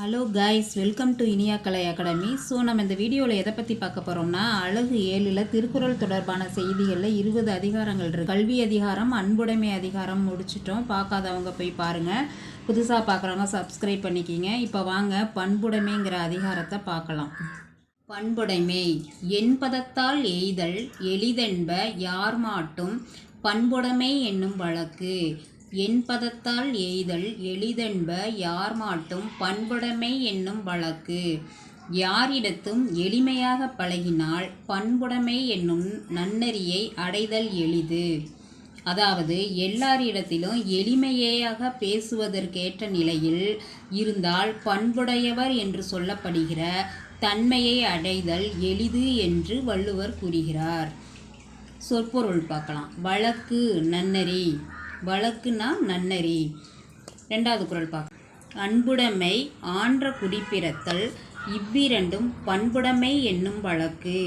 Hello guys welcome to Iniya Kalai academy so நம்ம இந்த வீடியோவில் எதை பற்றி பார்க்க போகிறோம்னா அழகு ஏழில் திருக்குறள் தொடர்பான செய்திகளில் இருபது அதிகாரங்கள் இருக்கு. கல்வி அதிகாரம் அன்புடைமை அதிகாரம் முடிச்சிட்டோம். பார்க்காதவங்க போய் பாருங்கள் புதுசாக பார்க்குறவங்க சப்ஸ்கிரைப் பண்ணிக்கிங்க. இப்போ வாங்க பண்புடைமைங்கிற அதிகாரத்தை பார்க்கலாம். பண்புடைமை என்பதத்தால் எய்தல் எளிதென்ப யார் மாட்டும் பண்புடைமை என்னும் வழக்கு. என்பதத்தால் எய்தல் எளிதென்ப யார் மாட்டும் பண்புடைமை என்னும் வழக்கு. யாரிடத்தும் எளிமையாக பழகினால் பண்புடைமை என்னும் நன்னெறியை அடைதல் எளிது. அதாவது எல்லாரிடத்திலும் எளிமையாக பேசுவதற்கேற்ற நிலையில் இருந்தால் பண்புடையவர் என்று சொல்லப்படுகிற தன்மையை அடைதல் எளிது என்று வள்ளுவர் கூறுகிறார். சொற்பொருள் பார்க்கலாம். வழக்கு நன்னறி. வழக்குனா நன்னறி. ரெண்டாவது குரல் பார்க்க அன்புடைமை ஆன்ற குடிப்பிறத்தல் இவ்விரண்டும் பண்புடைமை என்னும் வழக்கு.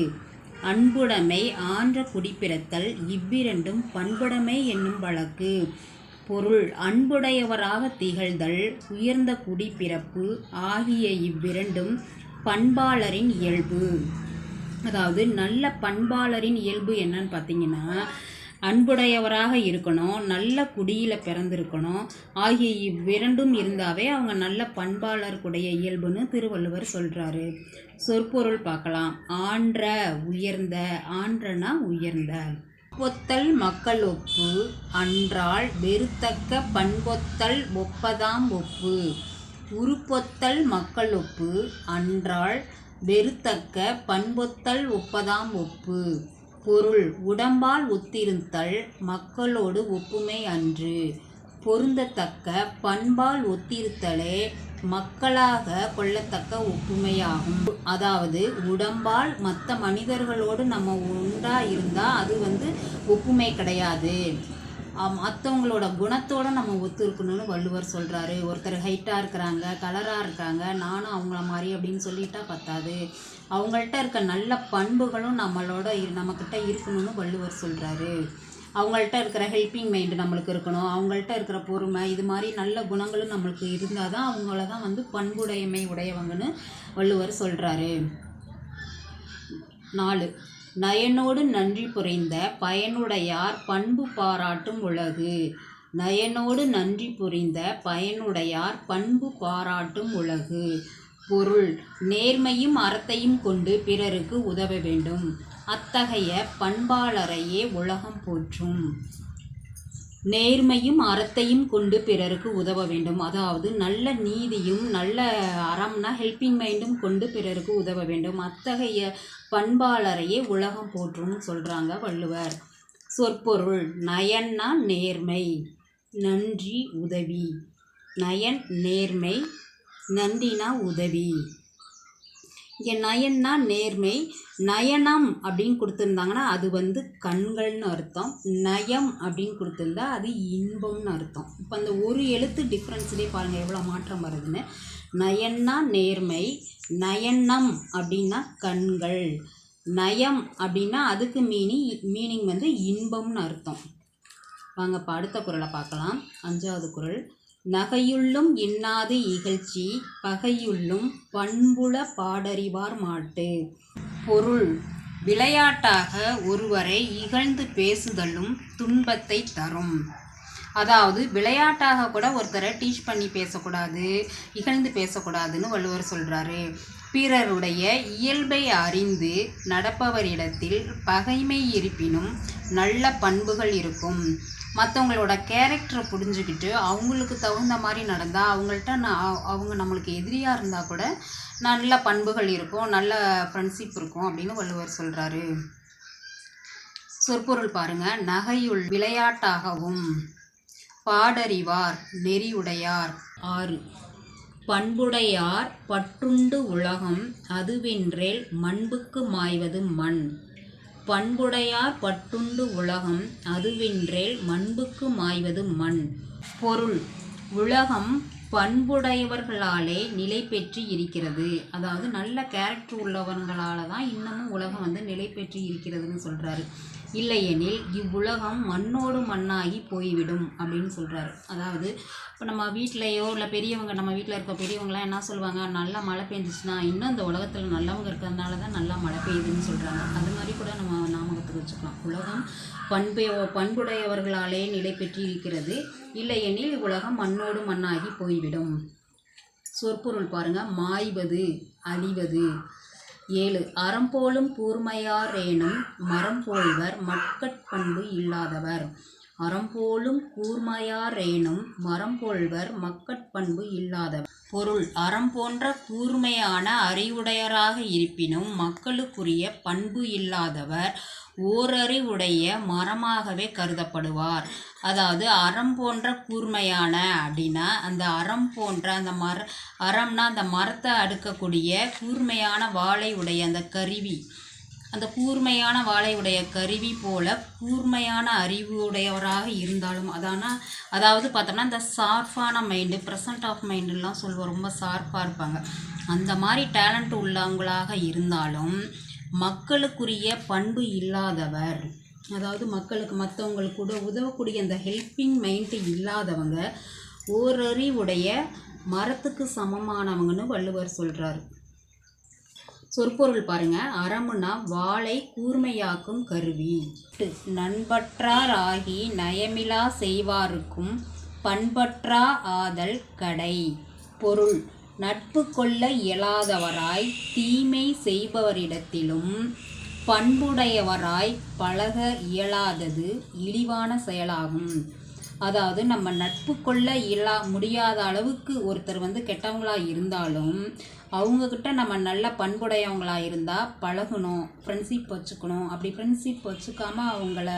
அன்புடைமை ஆன்ற குடிப்பிறத்தல் இவ்விரண்டும் பண்புடைமை என்னும் வழக்கு. பொருள் அன்புடையவராக திகழ்தல் உயர்ந்த குடிப்பிறப்பு ஆகிய இவ்விரண்டும் பண்பாளரின் இயல்பு. அதாவது நல்ல பண்பாளரின் இயல்பு என்னன்னு பார்த்தீங்கன்னா அன்புடையவராக இருக்கணும் நல்ல குடியில் பிறந்திருக்கணும். ஆகிய இவ்விரண்டும் இருந்தாவே அவங்க நல்ல பண்பாளருக்குடைய இயல்புன்னு திருவள்ளுவர் சொல்கிறாரு சொற்பொருள் பார்க்கலாம். ஆன்ற உயர்ந்த ஆன்றனா உயர்ந்த. ஒத்தல் மக்கள் ஒப்பு அன்றால் வெறுத்தக்க பண்பொத்தல் ஒப்பதாம் ஒப்பு. உருப்பொத்தல் மக்கள் ஒப்பு அன்றால் வெறுத்தக்க பண்பொத்தல் ஒப்பதாம் ஒப்பு. பொருள் உடம்பால் ஒத்திருத்தல் மக்களோடு ஒப்புமை அன்று. பொருந்தத்தக்க பண்பால் ஒத்திருத்தலே மக்களாக கொள்ளத்தக்க ஒப்புமையாகும். அதாவது உடம்பால் மற்ற மனிதர்களோடு நம்ம உண்டா இருந்தால் அது வந்து ஒப்புமை கிடையாது. மற்றவங்களோட குணத்தோடு நம்ம ஒத்து இருக்கணும்னு வள்ளுவர் சொல்கிறாரு ஒருத்தர் ஹைட்டாக இருக்கிறாங்க கலராக இருக்காங்க நானும் அவங்கள மாதிரி அப்படின்னு சொல்லிட்டா பத்தாது. அவங்கள்ட்ட இருக்க நல்ல பண்புகளும் நம்மளோட இரு நம்மக்கிட்ட இருக்கணும்னு வள்ளுவர் சொல்கிறாரு அவங்கள்ட்ட இருக்கிற ஹெல்ப்பிங் மைண்டு நம்மளுக்கு இருக்கணும். அவங்கள்ட்ட இருக்கிற பொறுமை இது மாதிரி நல்ல குணங்களும் நம்மளுக்கு இருந்தால் தான் அவங்கள தான் வந்து பண்புடையமை உடையவங்கன்னு வள்ளுவர் சொல்கிறாரு நாலு நயனோடு நன்றி புரிந்த பயனுடையார் பண்பு பாராட்டும் உலகு. நயனோடு நன்றி புரிந்த பயனுடையார் பண்பு பாராட்டும் உலகு. பொருள் நேர்மையும் அறத்தையும் கொண்டு பிறருக்கு உதவ வேண்டும். அத்தகைய பண்பாளரையே உலகம் போற்றும். நேர்மையும் அறத்தையும் கொண்டு பிறருக்கு உதவ வேண்டும். அதாவது நல்ல நீதியும் நல்ல அறம்னா ஹெல்பிங் மைண்டும் கொண்டு பிறருக்கு உதவ வேண்டும். அத்தகைய பண்பாளரையே உலகம் போற்றும் சொல்கிறாங்க வள்ளுவர். சொற்பொருள் நயன்னா நேர்மை நன்றி உதவி. நயன் நேர்மை நந்தினா உதவி. இங்கே நயன்னா நேர்மை நயனம் அப்படின்னு கொடுத்துருந்தாங்கன்னா அது வந்து கண்கள்னு அர்த்தம். நயம் அப்படின்னு கொடுத்துருந்தா அது இன்பம்னு அர்த்தம். இப்போ அந்த ஒரு எழுத்து டிஃப்ரென்ஸ்லேயே பாருங்கள் எவ்வளோ மாற்றம் வருதுன்னு. நயன்னா நேர்மை நயனம் அப்படின்னா கண்கள். நயம் அப்படின்னா அதுக்கு மீனிங் மீனிங் வந்து இன்பம்னு அர்த்தம். வாங்க இப்போ அடுத்த குரலை பார்க்கலாம். அஞ்சாவது குரல். நகையுள்ளும் இன்னாது இகழ்ச்சி பகையுள்ளும் பண்புல பாடறிவார் மாட்டு. பொருள் விளையாட்டாக ஒருவரை இகழ்ந்து பேசுதலும் துன்பத்தை தரும். அதாவது விளையாட்டாக கூட ஒருத்தரை டீச் பண்ணி பேசக்கூடாது இகழ்ந்து பேசக்கூடாதுன்னு வள்ளுவர் சொல்கிறாரு பிறருடைய இயல்பை அறிந்து நடப்பவரிடத்தில் பகைமை இருப்பினும் நல்ல பண்புகள் இருக்கும். மற்றவங்களோட கேரக்டரை புரிஞ்சுக்கிட்டு அவங்களுக்கு தகுந்த மாதிரி நடந்தால் அவங்கள்ட்ட நான் அவங்க நம்மளுக்கு எதிரியாக இருந்தால் கூட நல்ல பண்புகள் இருக்கும் நல்ல ஃப்ரெண்ட்ஷிப் இருக்கும் அப்படின்னு வள்ளுவர் சொல்கிறாரு சொற்பொருள் பாருங்கள் நகையுள் விளையாட்டாகவும் பாடறிவார் நெறியுடையார். ஆறு. பண்புடையார் பற்றுண்டு உலகம் அதுவென்றேல் மண்புக்கு மாய்வது மண். பண்புடையார் பட்டுண்டு உலகம் அதுவின்றேல் மண்புக்கு மாய்வது மண். பொருள். உலகம் பண்புடையவர்களாலே நிலை பெற்று இருக்கிறது. அதாவது நல்ல கேரக்டர் உள்ளவர்களால் தான் இன்னமும் உலகம் வந்து நிலை பெற்று இருக்கிறதுன்னு சொல்கிறாரு இல்லையெனில் இவ்வுலகம் மண்ணோடு மண்ணாகி போய்விடும் அப்படின்னு சொல்கிறாரு அதாவது இப்போ நம்ம வீட்லேயோ இல்லை பெரியவங்க நம்ம வீட்டில் இருக்க பெரியவங்களாம் என்ன சொல்லுவாங்க? நல்லா மழை பெஞ்சிச்சுன்னா இன்னும் இந்த உலகத்தில் நல்லவங்க இருக்கிறதுனால தான் நல்லா மழை பெய்யுதுன்னு சொல்கிறாங்க அது மாதிரி கூட நம்ம ஞாபகத்துக்கு வச்சுக்கலாம். உலகம் பண்பு பண்புடையவர்களாலே நிலை பெற்றிருக்கிறது. இல்லையெனில் உலகம் மண்ணோடு மண்ணாகி போய்விடும். சொற்பொருள் பாருங்கள் மாய்வது அழிவது. ஏழு அறம்போலும் கூர்மையாரேனும் மரம் போல்வர் மக்கட்பண்பு இல்லாதவர். அறம்போலும் கூர்மையாரேனும் மரம் போல்வர் மக்கட்பண்பு இல்லாதவர். பொருள் அறம் போன்ற கூர்மையான அறிவுடையராக இருப்பினும் மக்களுக்குரிய பண்பு இல்லாதவர் ஓரறிவுடைய மரமாகவே கருதப்படுவார். அதாவது அறம் போன்ற கூர்மையான அப்படின்னா அந்த அறம் போன்ற அந்த மர அறம்னா அந்த மரத்தை அடுக்கக்கூடிய கூர்மையான வாளை உடைய அந்த கருவி. அந்த கூர்மையான வாளை உடைய கருவி போல கூர்மையான அறிவு உடையவராக இருந்தாலும் அதான அதாவது பார்த்தோம்னா இந்த ஷார்ப்பான மைண்டு ப்ரெசன்ட் ஆஃப் மைண்டுலாம் சொல்லுவோம் ரொம்ப ஷார்ப்பாக இருப்பாங்க. அந்த மாதிரி டேலண்ட் உள்ளவங்களாக இருந்தாலும் மக்களுக்குரிய பண்பு இல்லாதவர் அதாவது மக்களுக்கு மற்றவங்களுக்கு கூட உதவக்கூடிய அந்த ஹெல்ப்பிங் மைண்டு இல்லாதவங்க ஓரறிவுடைய மரத்துக்கு சமமானவங்கன்னு வள்ளுவர் சொல்கிறார் சொற்பொருள் பாருங்க. அறமுனா வாளை கூர்மையாக்கும் கருவி. நண்பற்றார் ஆகி நயமிலா செய்வாருக்கும் பண்பற்றா ஆதல் கடை. பொருள் நட்பு கொள்ள இயலாதவராய் தீமை செய்பவரிடத்திலும் பண்புடையவராய் பழக இயலாதது இழிவான செயலாகும். அதாவது நம்ம நட்பு கொள்ள இயலா முடியாத அளவுக்கு ஒருத்தர் வந்து கெட்டவங்களாக இருந்தாலும் அவங்கக்கிட்ட நம்ம நல்ல பண்புடையவங்களாக இருந்தால் பழகணும் ஃப்ரெண்ட்ஷிப் வச்சுக்கணும். அப்படி ஃப்ரெண்ட்ஷிப் வச்சுக்காமல் அவங்கள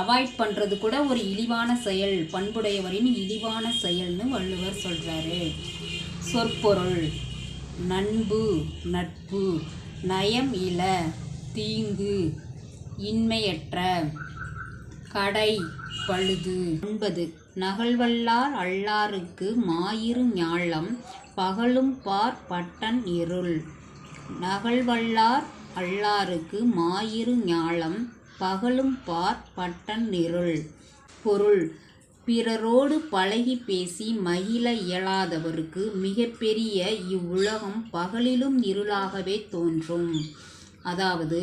அவாய்ட் பண்ணுறது கூட ஒரு இழிவான செயல் பண்புடையவரின் இழிவான செயல்னு வள்ளுவர் சொல்கிறாரு சொற்பொருள் நண்பு நட்பு நயம் இல தீங்கு இன்மையற்ற கடை பழுது. ஒன்பது. நகல்வல்லார் அல்லாருக்கு மாயிரு ஞாழம் பகலும் பார் பட்டன் இருள். நகல்வல்லார் அல்லாருக்கு மாயிரு ஞாழம் பகலும் பார் பட்டன் இருள். பொருள். பிறரோடு பழகி பேசி மகிழ இயலாதவருக்கு மிகப்பெரிய இவ்வுலகம் பகலிலும் இருளாகவே தோன்றும். அதாவது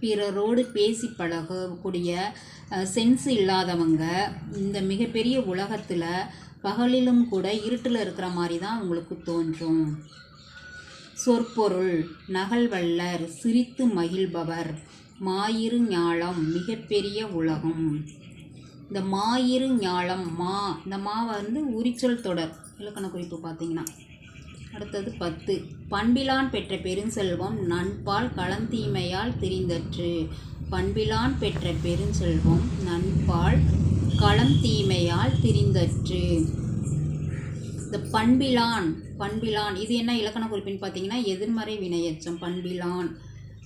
பிறரோடு பேசி பழகக்கூடிய சென்ஸ் இல்லாதவங்க இந்த மிகப்பெரிய உலகத்தில் பகலிலும் கூட இருட்டில் இருக்கிற மாதிரி தான் உங்களுக்கு தோன்றும். சொற்பொருள் நகல்வல்லர் சிரித்து மகிழ்பவர் மாயிரு ஞாலம் மிகப்பெரிய உலகம். இந்த மாயிரு ஞாலம் மா இந்த மா வந்து உரிச்சொல் தொடர் இலக்கண குறிப்பு பார்த்தீங்கன்னா. அடுத்தது பத்து. பண்பிலான் பெற்ற பெருஞ்செல்வம் நண்பால் களந்தீமையால் திரிந்தற்று. பண்பிலான் பெற்ற பெருஞ்செல்வம் நண்பால் களம் தீமையால் திரிந்தற்று. இந்த பண்பிலான் பண்பிலான் இது என்ன இலக்கண குறிப்பின்னு பார்த்தீங்கன்னா எதிர்மறை வினையச்சம் பண்பிலான்.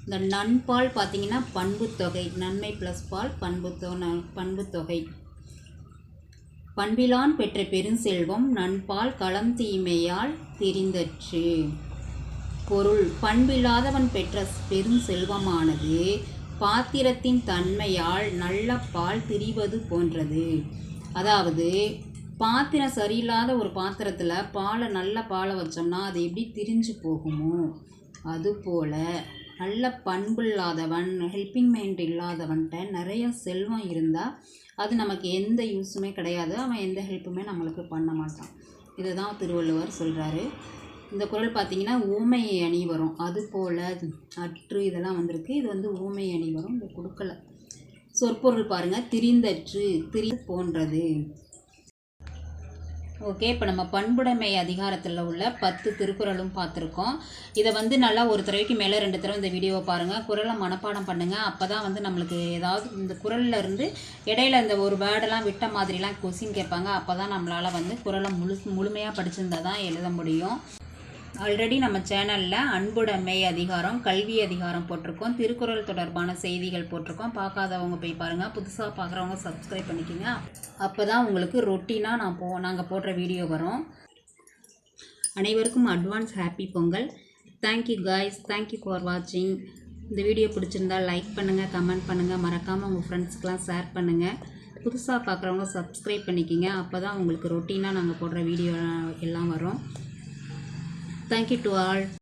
இந்த நண்பால் பார்த்தீங்கன்னா பண்புத்தொகை நன்மை ப்ளஸ் பால் பண்புத்தொகை பண்புத்தொகை. பண்பிலான் பெற்ற பெருஞ்செல்வம் நண்பால் களம் தீமையால் தெரிந்தற்று. பொருள் பண்பில்லாதவன் பெற்ற பெருஞ்செல்வமானது பாத்திரத்தின் தன்மையால் நல்ல பால் திரிவது போன்றது. அதாவது பாத்திரம் சரியில்லாத ஒரு பாத்திரத்தில் பாலை நல்ல பாலை வச்சோம்னா அது எப்படி திரிஞ்சு போகுமோ அதுபோல் நல்ல பண்பு இல்லாதவன் ஹெல்பிங் மைண்ட் இல்லாதவன்கிட்ட நிறைய செல்வம் இருந்தால் அது நமக்கு எந்த யூஸுமே கிடையாது. அவன் எந்த ஹெல்ப்புமே நம்மளுக்கு பண்ண மாட்டான். இதை தான் திருவள்ளுவர் சொல்கிறாரு இந்த குறள் பார்த்தீங்கன்னா ஊமை அணி வரும் அது போல் அற்று இதெல்லாம் வந்திருக்கு. இது வந்து ஊமை அணி வரும் இது கொடுக்கல. சொற்பொருள் பாருங்கள் திரிந்தற்று திரி போன்றது. ஓகே இப்போ நம்ம பண்புடைமை அதிகாரத்தில் உள்ள பத்து திருக்குறளும் பார்த்துருக்கோம். இதை வந்து நல்லா ஒரு தடவைக்கு மேலே ரெண்டு தடவை இந்த வீடியோவை பாருங்கள் குறளை மனப்பாடம் பண்ணுங்கள் அப்போ தான் வந்து நம்மளுக்கு ஏதாவது இந்த குறளில் இருந்து இடையில இந்த ஒரு வேர்டெல்லாம் விட்ட மாதிரிலாம் கொஸ்டின் கேட்பாங்க. அப்போ தான் நம்மளால் வந்து குரலை முழு முழுமையாக படிச்சிருந்தால் தான் எழுத முடியும். ஆல்ரெடி நம்ம சேனலில் அன்புடைமை அதிகாரம் கல்வி அதிகாரம் போட்டிருக்கோம். திருக்குறள் தொடர்பான செய்திகள் போட்டிருக்கோம். பார்க்காதவங்க போய் பாருங்கள் புதுசாக பார்க்குறவங்க சப்ஸ்கிரைப் பண்ணிக்கோங்க. அப்போ தான் உங்களுக்கு ரொட்டீனாக நான் போ நாங்கள் போடுற வீடியோ வரும். அனைவருக்கும் advance happy Pongal. Thank you guys thank you for வாட்சிங் இந்த வீடியோ பிடிச்சிருந்தா லைக் பண்ணுங்கள் கமெண்ட் பண்ணுங்கள் மறக்காமல் உங்கள் ஃப்ரெண்ட்ஸ்க்கெலாம் ஷேர் பண்ணுங்கள் புதுசாக பார்க்குறவங்க சப்ஸ்கிரைப் பண்ணிக்கோங்க. அப்போ தான் உங்களுக்கு ரொட்டீனாக நாங்கள் போடுற வீடியோ எல்லாம் வரும். Thank you to all